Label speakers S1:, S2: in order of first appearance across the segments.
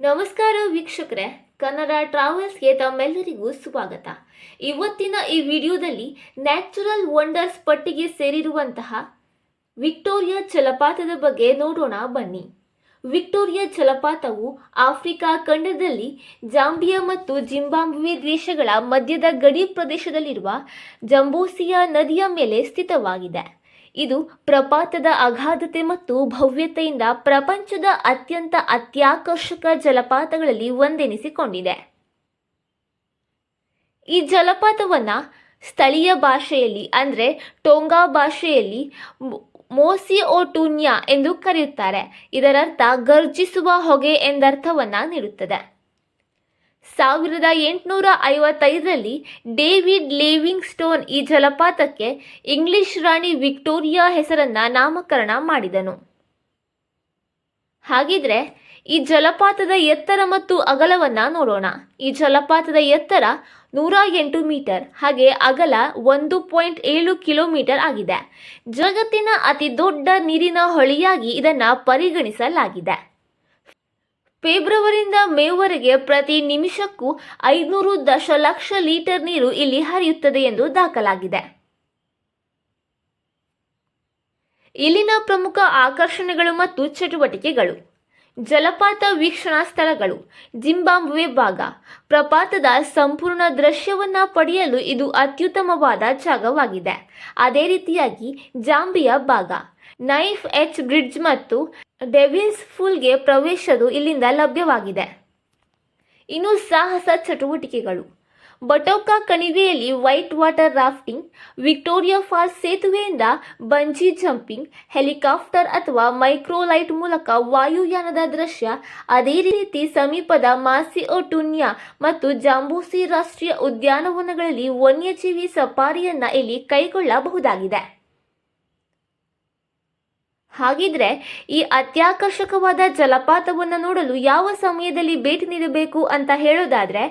S1: ನಮಸ್ಕಾರ ವೀಕ್ಷಕರೇ, ಕನ್ನಡ ಟ್ರಾವೆಲ್ಸ್ಗೆ ತಮ್ಮೆಲ್ಲರಿಗೂ ಸ್ವಾಗತ. ಇವತ್ತಿನ ಈ ವಿಡಿಯೋದಲ್ಲಿ ನ್ಯಾಚುರಲ್ ವಂಡರ್ಸ್ ಪಟ್ಟಿಗೆ ಸೇರಿರುವಂತಹ ವಿಕ್ಟೋರಿಯಾ ಜಲಪಾತದ ಬಗ್ಗೆ ನೋಡೋಣ ಬನ್ನಿ. ವಿಕ್ಟೋರಿಯಾ ಜಲಪಾತವು ಆಫ್ರಿಕಾ ಖಂಡದಲ್ಲಿ ಜಾಂಬಿಯಾ ಮತ್ತು ಜಿಂಬಾಬ್ವೆ ದೇಶಗಳ ಮಧ್ಯದ ಗಡಿ ಪ್ರದೇಶದಲ್ಲಿರುವ ಜಂಬೋಸಿಯಾ ನದಿಯ ಮೇಲೆ ಸ್ಥಿತವಾಗಿದೆ. ಇದು ಪ್ರಪಾತದ ಅಗಾಧತೆ ಮತ್ತು ಭವ್ಯತೆಯಿಂದ ಪ್ರಪಂಚದ ಅತ್ಯಂತ ಅತ್ಯಾಕರ್ಷಕ ಜಲಪಾತಗಳಲ್ಲಿ ಒಂದೆನಿಸಿಕೊಂಡಿದೆ. ಈ ಜಲಪಾತವನ್ನ ಸ್ಥಳೀಯ ಭಾಷೆಯಲ್ಲಿ ಅಂದರೆ ಟೋಂಗಾ ಭಾಷೆಯಲ್ಲಿ ಮೋಸಿ ಓ ಟೂನ್ಯಾ ಎಂದು ಕರೆಯುತ್ತಾರೆ. ಇದರರ್ಥ ಗರ್ಜಿಸುವ ಹೊಗೆ ಎಂದರ್ಥವನ್ನ ನೀಡುತ್ತದೆ. ಸಾವಿರದ ಎಂಟುನೂರ ಐವತ್ತೈದರಲ್ಲಿ ಡೇವಿಡ್ ಲೇವಿಂಗ್ ಸ್ಟೋನ್ ಈ ಜಲಪಾತಕ್ಕೆ ಇಂಗ್ಲಿಷ್ ರಾಣಿ ವಿಕ್ಟೋರಿಯಾ ಹೆಸರನ್ನ ನಾಮಕರಣ ಮಾಡಿದನು. ಹಾಗಿದ್ರೆ ಈ ಜಲಪಾತದ ಎತ್ತರ ಮತ್ತು ಅಗಲವನ್ನ ನೋಡೋಣ. ಈ ಜಲಪಾತದ ಎತ್ತರ ನೂರ ಎಂಟು ಮೀಟರ್, ಹಾಗೆ ಅಗಲ ಒಂದು ಪಾಯಿಂಟ್ ಏಳು ಕಿಲೋಮೀಟರ್ ಆಗಿದೆ. ಜಗತ್ತಿನ ಅತಿ ದೊಡ್ಡ ನೀರಿನ ಹೊಳೆಯಾಗಿ ಇದನ್ನು ಪರಿಗಣಿಸಲಾಗಿದೆ. ಫೆಬ್ರವರಿಯಿಂದ ಮೇವರೆಗೆ ಪ್ರತಿ ನಿಮಿಷಕ್ಕೂ ಐದುನೂರು ದಶಲಕ್ಷ ಲೀಟರ್ ನೀರು ಇಲ್ಲಿ ಹರಿಯುತ್ತದೆ ಎಂದು ದಾಖಲಾಗಿದೆ. ಇಲ್ಲಿನ ಪ್ರಮುಖ ಆಕರ್ಷಣೆಗಳು ಮತ್ತು ಚಟುವಟಿಕೆಗಳು. ಜಲಪಾತ ವೀಕ್ಷಣಾ ಸ್ಥಳಗಳು, ಜಿಂಬಾಬ್ವೆ ಭಾಗ, ಪ್ರಪಾತದ ಸಂಪೂರ್ಣ ದೃಶ್ಯವನ್ನು ಪಡೆಯಲು ಇದು ಅತ್ಯುತ್ತಮವಾದ ಜಾಗವಾಗಿದೆ. ಅದೇ ರೀತಿಯಾಗಿ ಜಾಂಬಿಯಾ ಭಾಗ, ನೈಫ್ ಎಚ್ ಬ್ರಿಡ್ಜ್ ಮತ್ತು ಡೆವಿಲ್ಸ್ ಫುಲ್ಗೆ ಪ್ರವೇಶವು ಇಲ್ಲಿಂದ ಲಭ್ಯವಾಗಿದೆ. ಇನ್ನು ಸಾಹಸ ಚಟುವಟಿಕೆಗಳು. ಬಟೋಕಾ ಕಣಿವೆಯಲ್ಲಿ white water rafting, Victoria falls ಸೇತುವೆಯಿಂದ bungee jumping, helicopter ಅಥವಾ ಮೈಕ್ರೋಲೈಟ್ ಮೂಲಕ ವಾಯುಯಾನದ ದೃಶ್ಯ, ಅದೇ ರೀತಿ ಸಮೀಪದ ಮಾಸಿಯೋಟುನ್ಯಾ ಮತ್ತು ಜಾಂಬೂಸಿ ರಾಷ್ಟ್ರೀಯ ಉದ್ಯಾನವನಗಳಲ್ಲಿ ವನ್ಯಜೀವಿ ಸಫಾರಿಯನ್ನ ಇಲ್ಲಿ ಕೈಗೊಳ್ಳಬಹುದಾಗಿದೆ. ಹಾಗಿದ್ರೆ ಈ ಅತ್ಯಾಕರ್ಷಕವಾದ ಜಲಪಾತವನ್ನು ನೋಡಲು ಯಾವ ಸಮಯದಲ್ಲಿ ಭೇಟಿ ನೀಡಬೇಕು ಅಂತ ಹೇಳೋದಾದ್ರೆ,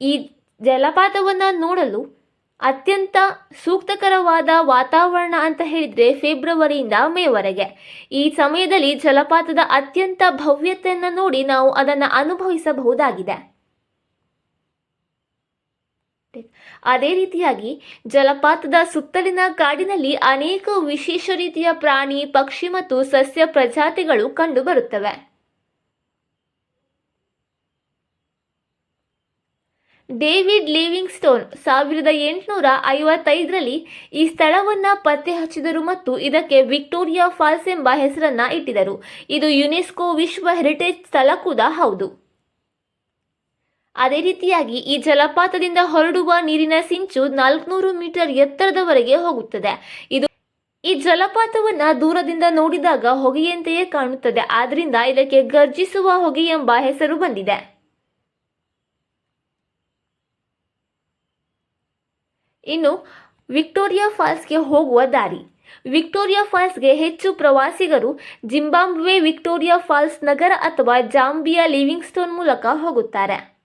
S1: ಈ ಜಲಪಾತವನ್ನು ನೋಡಲು ಅತ್ಯಂತ ಸೂಕ್ತಕರವಾದ ವಾತಾವರಣ ಅಂತ ಹೇಳಿದ್ರೆ ಫೆಬ್ರವರಿಯಿಂದ ಮೇವರೆಗೆ. ಈ ಸಮಯದಲ್ಲಿ ಜಲಪಾತದ ಅತ್ಯಂತ ಭವ್ಯತೆಯನ್ನು ನೋಡಿ ನಾವು ಅದನ್ನು ಅನುಭವಿಸಬಹುದಾಗಿದೆ. ಅದೇ ರೀತಿಯಾಗಿ ಜಲಪಾತದ ಸುತ್ತಲಿನ ಕಾಡಿನಲ್ಲಿ ಅನೇಕ ವಿಶೇಷ ರೀತಿಯ ಪ್ರಾಣಿ, ಪಕ್ಷಿ ಮತ್ತು ಸಸ್ಯ ಪ್ರಜಾತಿಗಳು ಕಂಡುಬರುತ್ತವೆ ಡೇವಿಡ್ ಲಿವಿಂಗ್ ಸ್ಟೋನ್ ಸಾವಿರದ ಎಂಟುನೂರ ಐವತ್ತೈದರಲ್ಲಿ ಈ ಸ್ಥಳವನ್ನ ಪತ್ತೆ ಹಚ್ಚಿದರು ಮತ್ತು ಇದಕ್ಕೆ ವಿಕ್ಟೋರಿಯಾ ಫಾಲ್ಸ್ ಎಂಬ ಹೆಸರನ್ನು ಇಟ್ಟಿದರು ಇದು ಯುನೆಸ್ಕೋ ವಿಶ್ವ ಹೆರಿಟೇಜ್ ಸ್ಥಳ ಕೂಡ ಹೌದು. ಅದೇ ರೀತಿಯಾಗಿ ಈ ಜಲಪಾತದಿಂದ ಹೊರಡುವ ನೀರಿನ ಸಿಂಚು ನಾಲ್ಕುನೂರು ಮೀಟರ್ ಎತ್ತರದವರೆಗೆ ಹೋಗುತ್ತದೆ. ಇದು ಈ ಜಲಪಾತವನ್ನ ದೂರದಿಂದ ನೋಡಿದಾಗ ಹೊಗೆಯಂತೆಯೇ ಕಾಣುತ್ತದೆ. ಆದ್ರಿಂದ ಇದಕ್ಕೆ ಗರ್ಜಿಸುವ ಹೊಗೆ ಎಂಬ ಹೆಸರು ಬಂದಿದೆ. ಇನ್ನು ವಿಕ್ಟೋರಿಯಾ ಫಾಲ್ಸ್ಗೆ ಹೋಗುವ ದಾರಿ. ವಿಕ್ಟೋರಿಯಾ ಫಾಲ್ಸ್ಗೆ ಹೆಚ್ಚು ಪ್ರವಾಸಿಗರು ಜಿಂಬಾಬ್ವೆ ವಿಕ್ಟೋರಿಯಾ ಫಾಲ್ಸ್ ನಗರ ಅಥವಾ ಜಾಂಬಿಯಾ ಲಿವಿಂಗ್ಸ್ಟೋನ್ ಮೂಲಕ ಹೋಗುತ್ತಾರೆ.